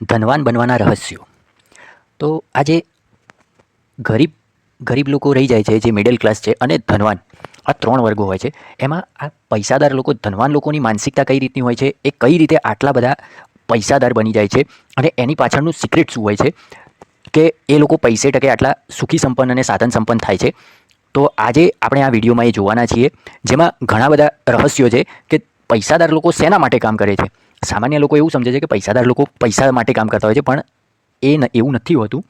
ધનવાન બનવાના રહસ્યો. તો આજે ગરીબ ગરીબ લોકો રહી જાય છે, જે મિડલ ક્લાસ છે, અને ધનવાન, આ ત્રણ વર્ગો હોય છે. એમાં આ પૈસાદાર લોકો, ધનવાન લોકોની માનસિકતા કઈ રીતની હોય છે, એ કઈ રીતે આટલા બધા પૈસાદાર બની જાય છે, અને એની પાછળનું સિક્રેટ શું હોય છે, કે એ લોકો પૈસે ટકે આટલા સુખી સંપન્ન અને સાધન સંપન્ન થાય છે. તો આજે આપણે આ વિડીયોમાં એ જોવાના છીએ, જેમાં ઘણા બધા રહસ્યો છે, કે પૈસાદાર લોકો શેના માટે કામ કરે છે. સામાન્ય લોકો એવું સમજે છે કે પૈસાદાર લોકો પૈસા માટે કામ કરતા હોય છે, પણ એ એવું નથી હોતું.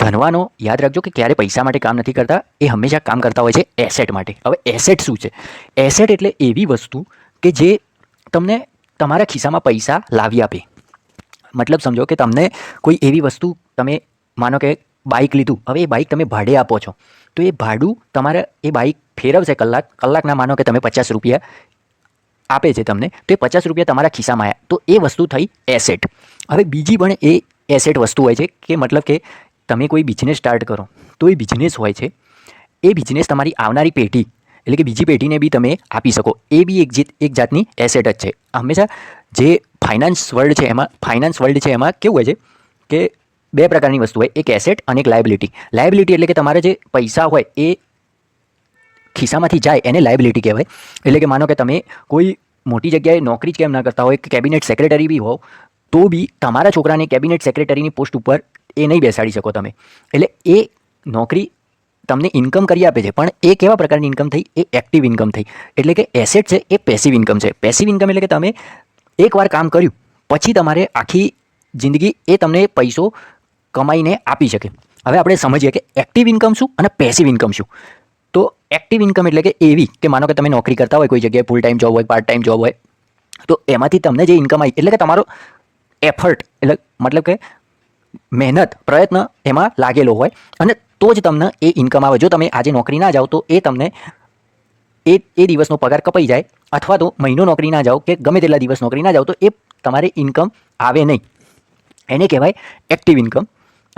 ધનવાનો યાદ રાખજો કે ક્યારે પૈસા માટે કામ નથી કરતા, એ હંમેશા કામ કરતા હોય છે એસેટ માટે. હવે એસેટ શું છે? એસેટ એટલે એવી વસ્તુ કે જે તમને તમારા ખિસ્સામાં પૈસા લાવી આપે. મતલબ સમજો કે તમને કોઈ એવી વસ્તુ તમે, માનો કે બાઇક લીધું, હવે એ બાઇક તમે ભાડે આપો છો. તો એ ભાડું તમારે, એ બાઇક ફેરવશે કલાક, કલાકના માનો કે તમે પચાસ રૂપિયા આપે છે તમને તો એ પચાસ રૂપિયા તમારા ખિસ્સામાં આવ્યા તો એ વસ્તુ થઈ એસેટ હવે બીજી પણ એ એસેટ વસ્તુ હોય છે કે મતલબ કે તમે કોઈ બિઝનેસ સ્ટાર્ટ કરો, તો એ બિઝનેસ હોય છે. એ બિઝનેસ તમારી આવનારી પેઢી, એટલે કે બીજી પેઢીને બી તમે આપી શકો. એ બી એક જીત, એક જાતની એસેટ જ છે. હંમેશા જે ફાઇનાન્સ વર્લ્ડ છે એમાં ફાઇનાન્સ વર્લ્ડ છે એમાં કેવું હોય છે કે બે પ્રકારની વસ્તુ હોય. એક એસેટ અને એક લાયબિલિટી લાયબિલિટી એટલે કે તમારે જે પૈસા હોય એ ખિસ્સામાંથી જાય એને લાયબિલિટી કહેવાય. એટલે કે માનો કે તમે કોઈ મોટી જગ્યાએ નોકરી જ કેમ ના કરતા હોય, કે કેબિનેટ સેક્રેટરી બી હોવ, તો બી તમારા છોકરાને કેબિનેટ સેક્રેટરીની પોસ્ટ ઉપર એ નહીં બેસાડી શકો તમે. એટલે એ નોકરી તમને ઇન્કમ કરી આપે છે, પણ એ કેવા પ્રકારની ઇન્કમ થઈ? એ એક્ટિવ ઇન્કમ થઈ. એટલે કે એસેટ છે, એ પેસિવ ઇન્કમ છે. પેસિવ ઇન્કમ એટલે કે તમે એકવાર કામ કર્યું, પછી તમારે આખી જિંદગી એ તમને પૈસો કમાઈને આપી શકે. હવે આપણે સમજીએ કે એક્ટિવ ઇન્કમ શું અને પેસિવ ઇન્કમ શું. તો એક્ટિવ ઇન્કમ એટલે કે એવી કે માનો કે તમે નોકરી કરતા હોય, કોઈ જગ્યાએ ફૂલ ટાઈમ જોબ હોય પાર્ટ ટાઈમ જોબ હોય, તો એમાંથી તમને જે ઇન્કમ આવી, એટલે કે તમારો એફર્ટ એટલે મતલબ કે મહેનત, પ્રયત્ન એમાં લાગેલો હોય અને તો જ તમને એ ઇન્કમ આવે. જો તમે આજે નોકરી ના જાઓ તો એ તમને એ એ દિવસનો પગાર કપાઈ જાય અથવા તો મહિનો નોકરી ના જાઓ કે ગમે તેટલા દિવસ નોકરી ના જાઓ તો એ તમારે ઇન્કમ આવે નહીં. એને કહેવાય એક્ટિવ ઇન્કમ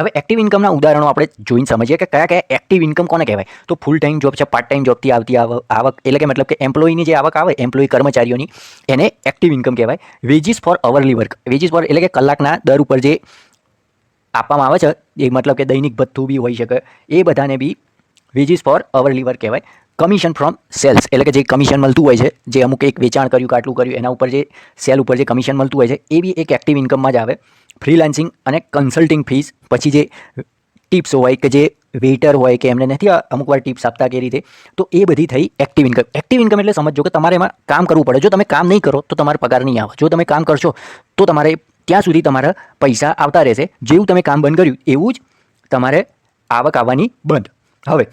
હવે એક્ટિવ ઇન્કમના ઉદાહરણો આપણે જોઈને સમજીએ કે કયા કયા એક્ટિવ ઇન્કમ કોને કહેવાય? તો ફૂલ ટાઈમ જોબ છે પાર્ટ ટાઈમ જોબથી આવતી આવ- આવક એટલે કે મતલબ કે એમ્પ્લોયની જે આવક આવે એમ્પ્લોય કર્મચારીઓની, એને એક્ટિવ ઇન્કમ કહેવાય. Wages for hourly work wages for એટલે કે કલાકના દર ઉપર જે આપવામાં આવે છે, એ મતલબ કે દૈનિક ભથ્થું બી હોઈ શકે. એ બધાને બી વેજીસ ફોર અવરલી વર્ક કહેવાય. કમિશન ફ્રોમ સેલ્સ એટલે કે જે કમિશન મળતું હોય છે, જે અમુક એક વેચાણ કર્યું કે આટલું કર્યું, એના ઉપર જે સેલ ઉપર જે કમિશન મળતું હોય છે, એ બી એક એક્ટિવ ઇન્કમમાં જ આવે. ફ્રીલાન્સિંગ અને કન્સલ્ટિંગ ફીસ પછી જે ટિપ્સ હોય કે જે વેઇટર હોય કે એમને નથી અમુક વાર ટિપ્સ આપતા કે રીતે, તો એ બધી થઈ એક્ટિવ ઇન્કમ એક્ટિવ ઇન્કમ એટલે સમજો કે તમારે એમાં કામ કરવું પડે. જો તમે કામ નહીં કરો, તો તમારે પગાર નહીં આવે. જો તમે કામ કરશો, તો તમારે ત્યાં સુધી તમારા પૈસા આવતા રહેશે. જેવું તમે કામ બંધ કર્યું, એવું જ તમારે આવક આવવાની બંધ. હવે,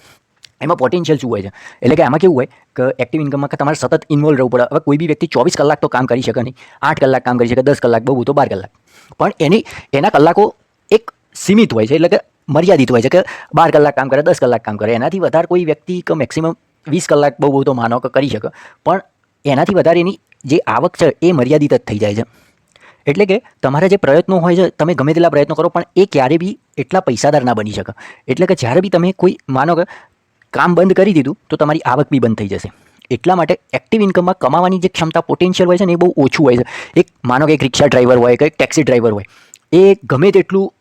એમાં પોટેન્શિયલ શું હોય છે? એટલે કે આમાં કેવું હોય કે એક્ટિવ ઇન્કમમાં કે તમારે સતત ઇન્વોલ્વ રહેવું પડે. હવે કોઈ બી વ્યક્તિ ચોવીસ કલાક તો કામ કરી શકે નહીં. આઠ કલાક કામ કરી શકે, દસ કલાક, બહુ તો બાર કલાક. પણ એની, એના કલાકો એક સીમિત હોય છે, એટલે કે મર્યાદિત હોય છે, કે બાર કલાક કામ કરે, દસ કલાક કામ કરે. એનાથી વધારે કોઈ વ્યક્તિ કે મેક્સિમમ વીસ કલાક બહુ બહુ તો માનો કે કરી શકે. પણ એનાથી વધારે એની જે આવક છે, એ મર્યાદિત જ થઈ જાય છે. એટલે કે તમારા જે પ્રયત્નો હોય છે, તમે ગમે તેટલા પ્રયત્નો કરો, પણ એ ક્યારે બી એટલા પૈસાદાર ના બની શકે. એટલે કે જ્યારે બી તમે કોઈ, માનો કે કામ બંધ કરી દીધું, તો તમારી આવક બી બંધ થઈ જશે. એટલા માટે એક્ટિવ ઇન્કમમાં કમાવાની જે ક્ષમતા પોટેન્શિયલ હોય છે ને એ બહુ ઓછું હોય છે. એક, માનો કે એક રિક્ષા ડ્રાઈવર હોય કે એક ટેક્સી ડ્રાઈવર હોય. એ ગમે તેટલું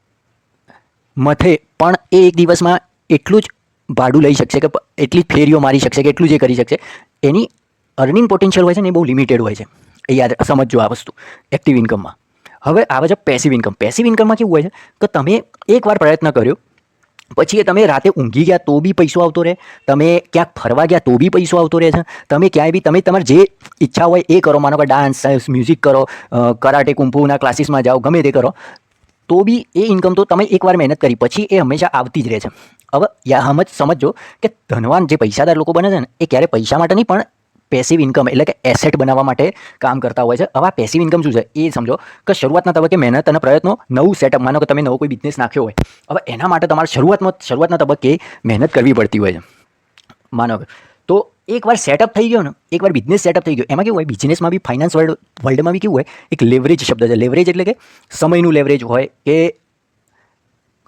મથે, પણ એ એક દિવસમાં એટલું જ ભાડું લઈ શકશે કે એટલી જ ફેરીઓ મારી શકશે કે એટલું જે કરી શકશે. એની અર્નિંગ પોટેન્શિયલ હોય છે ને એ બહુ લિમિટેડ હોય છે. એ યાદ સમજજો આ વસ્તુ. એક્ટિવ ઇન્કમમાં હવે આવે છે પેસિવ ઇન્કમ પેસિવ ઇન્કમમાં કેવું હોય છે? કે તમે એકવાર પ્રયત્ન કર્યો પછી એ તમે રાતે ઊંઘી ગયા તો બી પૈસો આવતો રહે. તમે ક્યાંક ફરવા ગયા તો બી પૈસો આવતો રહે છે. તમે ક્યાંય બી, તમે તમારે જે ઈચ્છા હોય એ કરો. માનો કે ડાન્સ મ્યુઝિક કરો કરાટે કુંફુના ક્લાસીસમાં જાઓ, ગમે તે કરો. તો બી એ ઇન્કમ તો તમે એકવાર મહેનત કરી, પછી એ હંમેશા આવતી જ રહે છે. હવે યા સમજ સમજો કે ધનવાન જે પૈસાદાર લોકો બને છે ને, એ ક્યારે પૈસા માટે નહીં, પણ પેસિવ ઇન્કમ એટલે કે એસેટ બનાવવા માટે કામ કરતા હોય છે. હવે આ પેસિવ ઇન્કમ શું છે? એ સમજો કે શરૂઆતના તબક્કે મહેનત અને પ્રયત્નો નવું સેટઅપ માનો કે તમે નવો કોઈ બિઝનેસ નાખ્યો હોય. હવે એના માટે તમારે શરૂઆતમાં શરૂઆતના તબક્કે મહેનત કરવી પડતી હોય છે. માનો તો એકવાર સેટઅપ થઈ ગયો ને, એકવાર બિઝનેસ સેટઅપ થઈ ગયો, એમાં કેવું હોય? બિઝનેસમાં બી ફાઇનાન્સ વર્લ્ડ વર્લ્ડમાં બી કેવું હોય? એક લેવરેજ શબ્દ છે. લેવરેજ એટલે કે સમયનું લેવરેજ હોય કે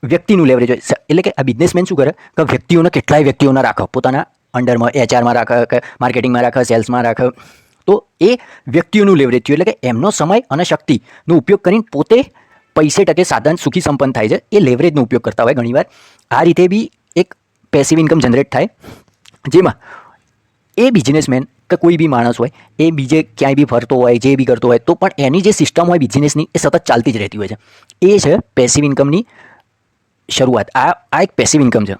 વ્યક્તિનું લેવરેજ હોય. એટલે કે આ બિઝનેસમેન શું કરે? કે વ્યક્તિઓને કેટલાય વ્યક્તિઓના રાખે. પોતાના અંડરમાં, એચઆરમાં રાખે માર્કેટિંગમાં રાખે, સેલ્સમાં રાખે. તો એ વ્યક્તિઓનું લેવરેજ થયું એટલે કે એમનો સમય અને શક્તિનો ઉપયોગ કરીને પોતે પૈસે ટકે સાધન સુખી સંપન્ન થાય છે. એ લેવરેજનો ઉપયોગ કરતા હોય ઘણીવાર આ રીતે બી એક પેસિવ ઇન્કમ જનરેટ થાય. જેમાં એ બિઝનેસમેન કે કોઈ બી માણસ હોય, એ બીજે ક્યાંય બી ફરતો હોય, જે બી કરતો હોય, તો પણ એની જે સિસ્ટમ હોય બિઝનેસની એ સતત ચાલતી જ રહેતી હોય છે. એ છે પેસિવ ઇન્કમની શરૂઆત. આ આ એક પેસિવ ઇન્કમ છે.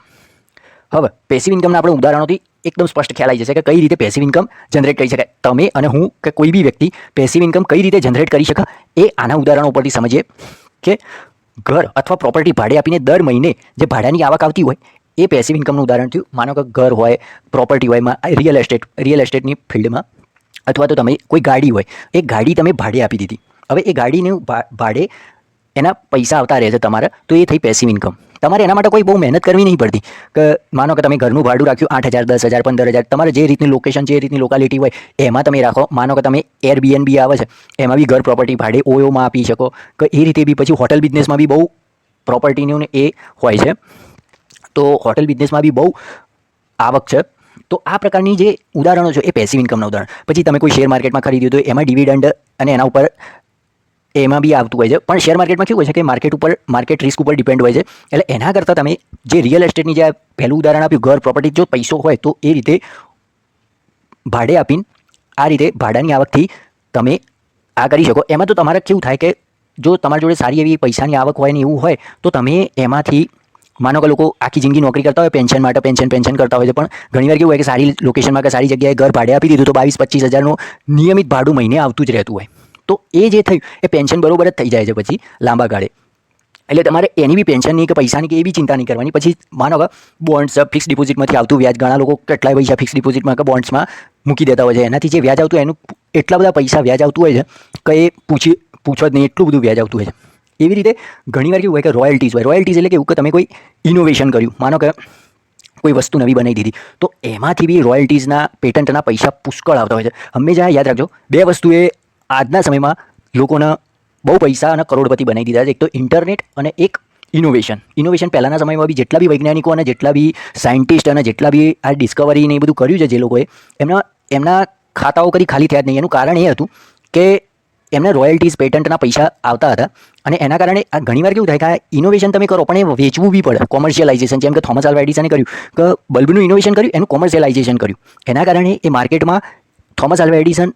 હવે પેસિવ ઇન્કમના આપણે ઉદાહરણોથી એકદમ સ્પષ્ટ ખ્યાલ આવી જશે કે કઈ રીતે પેસિવ ઇન્કમ જનરેટ કરી શકાય. તમે અને હું કે કોઈ બી વ્યક્તિ પેસિવ ઇન્કમ કઈ રીતે જનરેટ કરી શકે એ આના ઉદાહરણો ઉપરથી સમજીએ કે ઘર અથવા પ્રોપર્ટી ભાડે આપીને દર મહિને જે ભાડાની આવક આવતી હોય એ પેસિવ ઇન્કમનું ઉદાહરણ થયું. માનો કે ઘર હોય પ્રોપર્ટી હોય રિયલ એસ્ટેટ રિયલ એસ્ટેટની ફિલ્ડમાં અથવા તો તમે કોઈ ગાડી હોય, એ ગાડી તમે ભાડે આપી દીધી. હવે એ ગાડીનું ભાડે એના પૈસા આવતા રહે છે તમારે, તો એ થઈ પેસિવ ઇન્કમ તમારે એના માટે કોઈ બહુ મહેનત કરવી નહીં પડતી. કે માનો કે તમે ઘરનું ભાડું રાખ્યું આઠ હજાર, દસ હજાર, પંદર હજાર, તમારે જે રીતની લોકેશન જે રીતની લોકાલિટી હોય, એમાં તમે રાખો. માનો કે તમે એરબીએનબી આવે છે, એમાં બી ઘર પ્રોપર્ટી ભાડે ઓયોમાં આપી શકો. કે એ રીતે બી પછી હોટલ બિઝનેસમાં બી બહુ પ્રોપર્ટીનું એ હોય છે. તો હોટલ બિઝનેસમાં બી બહુ આવક છે. તો આ પ્રકારની જે ઉદાહરણો છે, એ પેસિવ ઇન્કમના ઉદાહરણ. પછી તમે કોઈ શેર માર્કેટમાં ખરીદ્યું તો એમાં ડિવિડન્ડ અને એના ઉપર એમાં બી આવતું હોય છે. પણ શેર માર્કેટમાં કેવું હોય છે કે માર્કેટ ઉપર માર્કેટ રિસ્ક ઉપર ડિપેન્ડ હોય છે. એટલે એના કરતાં તમે જે રિયલ એસ્ટેટની જે પહેલું ઉદાહરણ આપ્યું, ઘર પ્રોપર્ટી જો પૈસો હોય તો એ રીતે ભાડે આપીને, આ રીતે ભાડાની આવકથી તમે આ કરી શકો. એમાં તો તમારે કેવું થાય કે જો તમારી જોડે સારી એવી પૈસાની આવક હોય ને એવું હોય, તો તમે એમાંથી, માનો કે લોકો આખી જિંદગી નોકરી કરતા હોય પેન્શન માટે પેન્શન પેન્શન કરતા હોય છે. પણ ઘણીવાર કેવું હોય કે સારી લોકેશનમાં કે સારી જગ્યાએ ઘર ભાડે આપી દીધું તો બાવીસ પચીસ હજારનું નિયમિત ભાડું મહિને આવતું જ રહેતું હોય. તો એ જે થયું, એ પેન્શન બરોબર જ થઈ જાય છે પછી લાંબા ગાળે. એટલે તમારે એની બી પેન્શનની કે પૈસાની કે એ બી ચિંતા નહીં કરવાની. પછી માનો કે બોન્ડ્સ ફિક્સ ડિપોઝિટમાંથી આવતું વ્યાજ ઘણા લોકો કેટલાય પૈસા ફિક્સ ડિપોઝિટમાં કે બોન્ડ્સમાં મૂકી દેતા હોય છે. એનાથી જે વ્યાજ આવતું એનું એટલા બધા પૈસા વ્યાજ આવતું હોય છે કે એ પૂછી, પૂછો જ નહીં, એટલું બધું વ્યાજ આવતું હોય છે. એવી રીતે ઘણીવાર કેવું હોય કે રોયલ્ટીઝ હોય. રોયલ્ટીઝ એટલે કેવું કે તમે કોઈ ઇનોવેશન કર્યું. માનો કે કોઈ વસ્તુ નવી બનાવી દીધી. તો એમાંથી બી રોયલ્ટીઝના પેટન્ટના પૈસા પુષ્કળ આવતા હોય છે. હંમેશા યાદ રાખજો, બે વસ્તુએ આજના સમયમાં લોકોના બહુ પૈસા અને કરોડપતિ બનાવી દીધા છે. એક તો ઇન્ટરનેટ અને એક ઇનોવેશન ઇનોવેશન પહેલાંના સમયમાં બી જેટલા બી વૈજ્ઞાનિકો અને જેટલા બી સાયન્ટિસ્ટ અને જેટલા બી આ ડિસ્કવરી ને એ બધું કર્યું છે જે લોકોએ, એમના એમના ખાતાઓ કરી ખાલી થયા જ નહીં. એનું કારણ એ હતું કે એમને રોયલ્ટીઝ પેટન્ટના પૈસા આવતા હતા અને એના કારણે આ ઘણીવાર કેવું થાય કે આ ઇનોવેશન તમે કરો, પણ એ વેચવું બી પડે. કોમર્શિયલાઇઝેશન જેમ કે થોમસ આલ્વા એડિસને કર્યું, કે બલ્બનું ઇનોવેશન કર્યું, એનું કોમર્શિયલાઇઝેશન કર્યું. એના કારણે એ માર્કેટમાં થોમસ આલ્વા એડિસન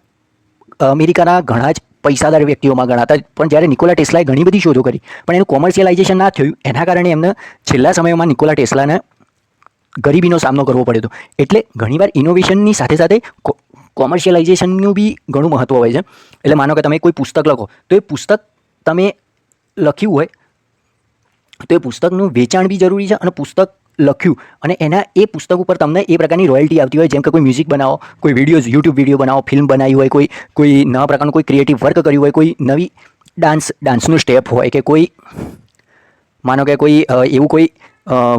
અમેરિકાના ઘણા જ પૈસાદાર વ્યક્તિઓમાં ગણાતા પણ જ્યારે નિકોલા ટેસ્લાએ ઘણી બધી શોધો કરી, પણ એનું કોમર્શિયલાઇઝેશન ના થયું, એના કારણે એમને છેલ્લા સમયમાં નિકોલા ટેસ્લાને ગરીબીનો સામનો કરવો પડ્યો હતો. એટલે ઘણીવાર ઇનોવેશનની સાથે સાથે કોમર્શિયલાઇઝેશનનું બી ઘણું મહત્ત્વ હોય છે. એટલે માનો કે તમે કોઈ પુસ્તક લખો, તો એ પુસ્તક તમે લખ્યું હોય, તો એ પુસ્તકનું વેચાણ બી જરૂરી છે અને પુસ્તક લખ્યું. અને એના એ પુસ્તક ઉપર તમને એ પ્રકારની રોયલ્ટી આવતી હોય, જેમ કે કોઈ મ્યુઝિક બનાવો, કોઈ વિડીયોઝ યુટ્યુબ વીડિયો બનાવો ફિલ્મ બનાવી હોય, કોઈ કોઈ નવા પ્રકારનું કોઈ ક્રિએટિવ વર્ક કર્યું હોય, કોઈ નવી ડાન્સ ડાન્સનું સ્ટેપ હોય કે કોઈ, માનો કે કોઈ એવું કોઈ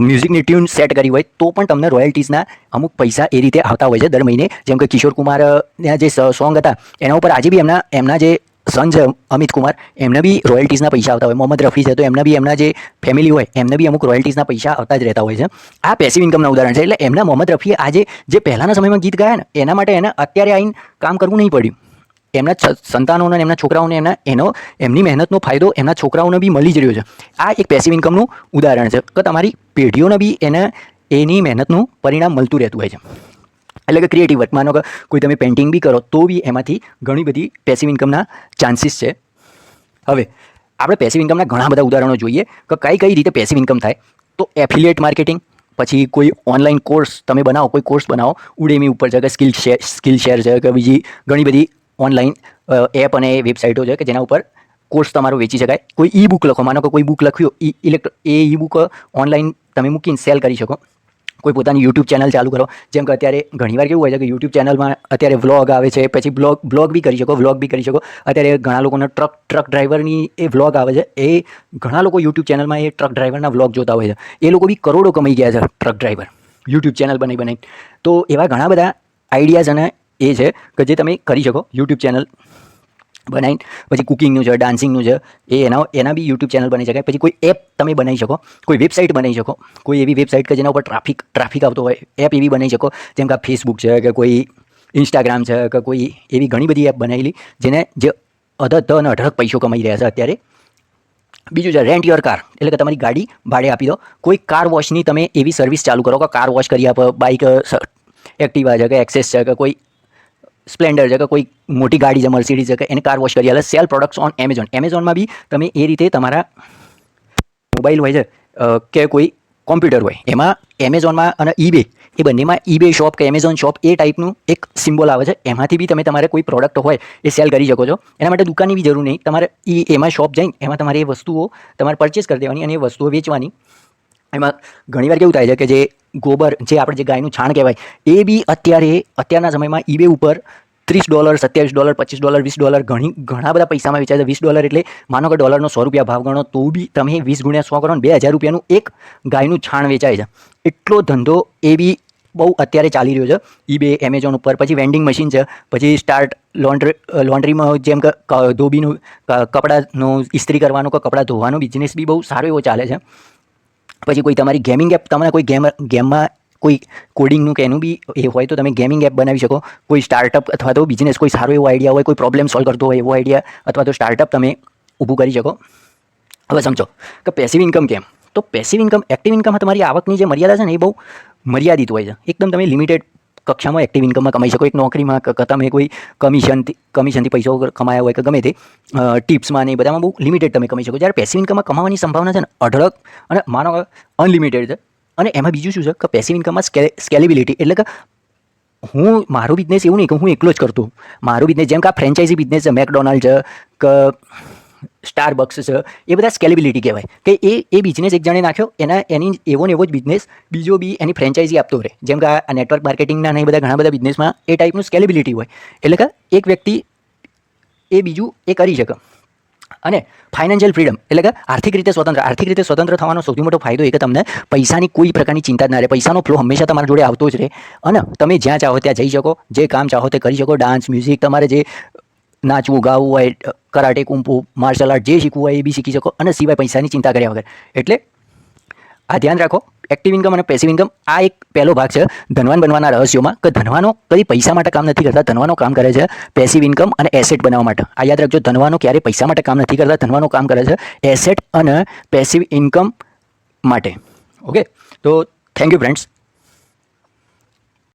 મ્યુઝિકની ટ્યુન સેટ કરી હોય, તો પણ તમને રોયલ્ટીઝના અમુક પૈસા એ રીતે આવતા હોય છે દર મહિને. જેમ કે કિશોર કુમારના જે સોંગ હતા, એના ઉપર આજે બી એમના એમના જે સન અમિત કુમાર. એમને બી રોયલ્ટીઝના પૈસા આવતા હોય. મોહમ્મદ રફી છે તો એમને બી એમના જે ફેમિલી હોય, એમને બી અમુક રોયલ્ટીઝના પૈસા આવતા જ રહેતા હોય છે. આ પેસિવ ઇન્કમના ઉદાહરણ છે. એટલે એમના મોહમ્મદ રફીએ આજે જે પહેલાંના સમયમાં ગીત ગાયા ને, એના માટે એને અત્યારે આવીને કામ કરવું નહીં પડ્યું. એમના સંતાનોને એમના છોકરાઓને એમના એનો, એમની મહેનતનો ફાયદો એમના છોકરાઓને બી મળી જ રહ્યો છે. આ એક પેસિવ ઇન્કમનું ઉદાહરણ છે. કે તમારી પેઢીઓને બી એને, એની મહેનતનું પરિણામ મળતું રહેતું હોય છે. એટલે કે ક્રિએટિવ વર્ક માનો કે કોઈ તમે પેઇન્ટિંગ બી કરો, તો બી એમાંથી ઘણી બધી પેસિવ ઇન્કમના ચાન્સીસ છે. હવે, આપણે પેસિવ ઇન્કમના ઘણા બધા ઉદાહરણો જોઈએ કે કઈ કઈ રીતે પેસિવ ઇન્કમ થાય. તો એફિલિએટ માર્કેટિંગ પછી કોઈ ઓનલાઈન કોર્સ તમે બનાવો, કોઈ કોર્સ બનાવો ઉડેમી ઉપર છે કે સ્કિલ શેર સ્કિલ શેર છે કે બીજી ઘણી બધી ઓનલાઈન એપ અને વેબસાઇટો છે કે જેના ઉપર કોર્સ તમારો વેચી શકાય. કોઈ ઈ બુક લખો, માનો કે કોઈ બુક લખ્યો, ઈ ઇલેક્ટ્રો એ ઈ બુક ઓનલાઈન તમે મૂકીને સેલ કરી શકો. કોઈ પોતાની યુટ્યુબ ચેનલ ચાલુ કરો. જેમ કે અત્યારે ઘણીવાર કેવું હોય છે કે યુટ્યુબ ચેનલમાં અત્યારે વ્લોગ આવે છે, પછી બ્લોગ બ્લોગ બી કરી શકો વ્લોગ બી કરી શકો. અત્યારે ઘણા લોકોના ટ્રક ટ્રક ડ્રાઈવરની એ વ્લોગ આવે છે. એ ઘણા લોકો યુટ્યુબ ચેનલમાં એ ટ્રક ડ્રાઈવરના વ્લોગ જોતા હોય છે. એ લોકો બી કરોડો કમાઈ ગયા છે ટ્રક ડ્રાઈવર યુટ્યુબ ચેનલ બનાવી બનાવી તો એવા ઘણા બધા આઈડિયાઝ અને એ છે કે જે તમે કરી શકો યુટ્યુબ ચેનલ બનાવીને, પછી કુકિંગનું છે ડાન્સિંગનું છે, એ એના એના બી યુટ્યુબ ચેનલ બની શકાય. પછી કોઈ એપ તમે બનાવી શકો, કોઈ વેબસાઇટ બનાવી શકો, કોઈ એવી વેબસાઇટ કે જેના ઉપર ટ્રાફિક ટ્રાફિક આવતો હોય એપ એવી બનાવી શકો, જેમ કે ફેસબુક છે, કે કોઈ ઇન્સ્ટાગ્રામ છે, કે કોઈ એવી ઘણી બધી એપ બનાવેલી, જેને જે અધધ અને અઢળક પૈસો કમાઈ રહ્યા છે અત્યારે. બીજું છે રેન્ટ યોર કાર એટલે કે તમારી ગાડી ભાડે આપી દો. કોઈ કાર વોશની તમે એવી સર્વિસ ચાલુ કરો કે કાર વોશ કરી આપો બાઇક એક્ટિવા છે કે એક્સેસ છે કે કોઈ સ્પ્લેન્ડર છે કે કોઈ મોટી ગાડી છે, મર્સિડીઝ છે કે એને કાર વોશ કરી એટલે સેલ પ્રોડક્ટ્સ ઓન એમેઝોન એમેઝોનમાં બી તમે એ રીતે તમારા મોબાઈલ હોય છે કે કોઈ કોમ્પ્યુટર હોય, એમાં એમેઝોનમાં અને ઈબે એ બંનેમાં ઈબે શોપ કે એમેઝોન શોપ એ ટાઈપનું એક સિમ્બોલ આવે છે. એમાંથી બી તમે તમારે કોઈ પ્રોડક્ટ હોય એ સેલ કરી શકો છો. એના માટે દુકાનની બી જરૂર નહીં. તમારે એ એમાં શોપ જઈને એમાં તમારે એ વસ્તુઓ તમારે પરચેસ કરી દેવાની અને એ વસ્તુઓ વેચવાની. એમાં ઘણીવાર કેવું થાય છે કે જે ગોબર જે આપણે જે ગાયનું છાણ કહેવાય, એ બી અત્યારે, અત્યારના સમયમાં ઈબે ઉપર ત્રીસ ડોલર, સત્યાવીસ ડોલર, પચીસ ડોલર, વીસ ડોલર ઘણી, ઘણા બધા પૈસામાં વેચાય છે. વીસ ડોલર એટલે માનો કે ડોલરનો સો રૂપિયા ભાવ ગણો તો બી તમે વીસ ગુણ્યા સો કરો બે હજાર રૂપિયાનું એક ગાયનું છાણ વેચાય છે. એટલો ધંધો એ બી બહુ અત્યારે ચાલી રહ્યો છે. ઈબે એમેઝોન ઉપર, પછી વેન્ડિંગ મશીન છે, પછી સ્ટાર્ટ લોન્ડ્રી લોન્ડ્રીમાં જેમ કે ધોબીનું કપડાનું, ઇસ્ત્રી કરવાનું કે કપડાં ધોવાનો બિઝનેસ બી બહુ સારો એવો ચાલે છે. પછી કોઈ તમારી ગેમિંગ એપ તમારે કોઈ ગેમ ગેમમાં કોઈ કોડિંગનું કે એનું બી એ હોય તો તમે ગેમિંગ એપ બનાવી શકો. કોઈ સ્ટાર્ટઅપ અથવા તો બિઝનેસ કોઈ સારો એવો આઈડિયા હોય, કોઈ પ્રોબ્લેમ સોલ્વ કરતો હોય એવો આઈડિયા અથવા તો સ્ટાર્ટઅપ તમે ઊભું કરી શકો. હવે સમજો કે પેસિવ ઇન્કમ કેમ? તો પેસિવ ઇન્કમ એક્ટિવ ઇન્કમમાં તમારી આવકની જે મર્યાદા છે ને એ બહુ મર્યાદિત હોય છે. એકદમ તમે લિમિટેડ કક્ષામાં એક્ટિવ ઇન્કમમાં કમાઈ શકો એક નોકરીમાં તમે કોઈ કમિશનથી કમિશનથી પૈસો કમાયા હોય કે ગમે તે ટિપ્સમાં ને બધામાં બહુ લિમિટેડ તમે કમાઈ શકો જ્યારે પેસિવ ઇન્કમમાં કમાવાની સંભાવના છે ને અઢળક, અને માનો અનલિમિટેડ છે, અને એમાં બીજું શું છે કે પેસિવ ઇન્કમમાં સ્કેલેબિલિટી એટલે કે હું, મારો બિઝનેસ એવું નહીં કે હું એકલો જ કરતો. મારો બિઝનેસ જેમ કે આ ફ્રેન્ચાઇઝી બિઝનેસ છે મેકડોનાલ્ડ છે, કે સ્ટારબક્સ છે, એ બધા સ્કેલેબિલિટી કહેવાય. કે એ એ બિઝનેસ એક જણે નાખ્યો, એના, એની એવો ને એવો જ બિઝનેસ બીજો બી એની ફ્રેન્ચાઇઝી આપતો રહે. જેમ કે આ નેટવર્ક માર્કેટિંગના ને બધા ઘણા બધા બિઝનેસમાં એ ટાઈપનું સ્કેલેબિલિટી હોય. એટલે કે એક વ્યક્તિ એ બીજું એ કરી શકે. અને ફાઇનાન્શિયલ ફ્રીડમ એટલે કે આર્થિક રીતે સ્વતંત્ર, આર્થિક રીતે સ્વતંત્ર થવાનો સૌથી મોટો ફાયદો એ કે તમને પૈસાની કોઈ પ્રકારની ચિંતા જ ના રહે. પૈસાનો ફ્લો હંમેશા તમારા જોડે આવતો જ રહે. અને તમે જ્યાં ચાહો ત્યાં જઈ શકો, જે કામ ચાહો તે કરી શકો. ડાન્સ મ્યુઝિક તમારે જે નાચવું, ગાવું હોય, કરાટે, કુંપુ માર્શલ આર્ટ જે શીખવું હોય એ બી શીખી શકો અને સિવાય પૈસાની ચિંતા કર્યા વગર. એટલે આ ધ્યાન રાખો એક્ટિવ ઇન્કમ અને પેસિવ ઇન્કમ આ એક પહેલો ભાગ છે ધનવાન બનવાના રહસ્યોમાં કે ધનવાનો કદી પૈસા માટે કામ નથી કરતા, ધનવાનો કામ કરે છે પેસિવ ઇન્કમ અને એસેટ બનાવવા માટે. આ યાદ રાખજો, ધનવાનો ક્યારે પૈસા માટે કામ નથી કરતા, ધનવાનો કામ કરે છે એસેટ અને પેસિવ ઇન્કમ માટે. ઓકે તો થેન્ક યુ ફ્રેન્ડ્સ